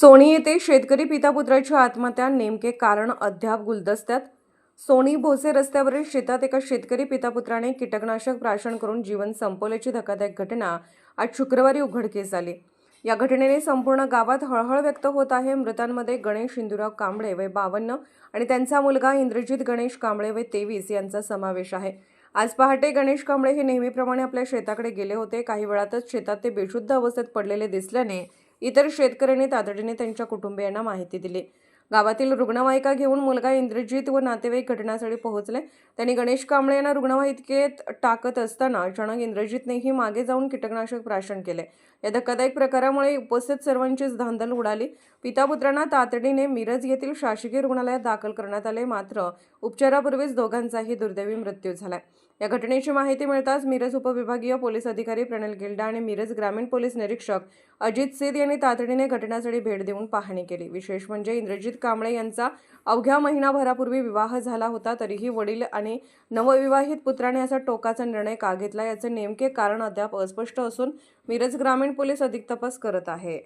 Sony येथे शेतकरी पितापुत्राची आत्महत्या नेमके कारण अद्याप गुलदस्त्यात. सोनी भोसे रस्त्यावरील शेतात एका शेतकरी पितापुत्राने कीटकनाशक प्राशन करून जीवन संपवल्याची धक्कादायक घटना आज शुक्रवारी उघडकीस आली. या घटनेने संपूर्ण गावात हळहळ व्यक्त होत आहे. मृतांमध्ये गणेश इंदुराव कांबळे वय बावन्न आणि त्यांचा मुलगा इंद्रजित गणेश कांबळे वय तेवीस यांचा समावेश आहे. आज पहाटे गणेश कांबळे हे नेहमीप्रमाणे आपल्या शेताकडे गेले होते. काही वेळातच शेतात ते बेशुद्ध अवस्थेत पडलेले दिसल्याने इतर शेतकऱ्यांनी तातडीने त्यांच्या कुटुंबियांना माहिती दिली. गावातील रुग्णवाहिका घेऊन मुलगा इंद्रजित व नातेवाईक घटनास्थळी पोहोचले. त्यांनी गणेश कांबळे यांना रुग्णवाहिकेत टाकत असताना अचानक इंद्रजितनेही मागे जाऊन कीटकनाशक प्राशन केले. या धक्कादायक प्रकारामुळे उपस्थित सर्वांचीच धांदल उडाली. पितापुत्रांना तातडीने मिरज येथील शासकीय रुग्णालयात दाखल करण्यात आले. मात्र उपचारापूर्वीच दोघांचाही दुर्दैवी मृत्यू झाला. या घटनेची माहिती मिळताच मिरज उपविभागीय पोलीस अधिकारी प्रणल गिल्डा आणि मिरज ग्रामीण पोलीस निरीक्षक अजित सेद यांनी तातडीने घटनास्थळी भेट देऊन पाहणी केली. विशेष म्हणजे इंद्रजित कांबळे यांचा अवघ्या महिनाभरापूर्वी विवाह झाला होता तरीही वडील आणि नवविवाहित पुत्राने असा टोकाचा निर्णय का घेतला याचे नेमके कारण अद्याप अस्पष्ट असून मिरज ग्रामीण पोलीस अधिक तपास करत आहे.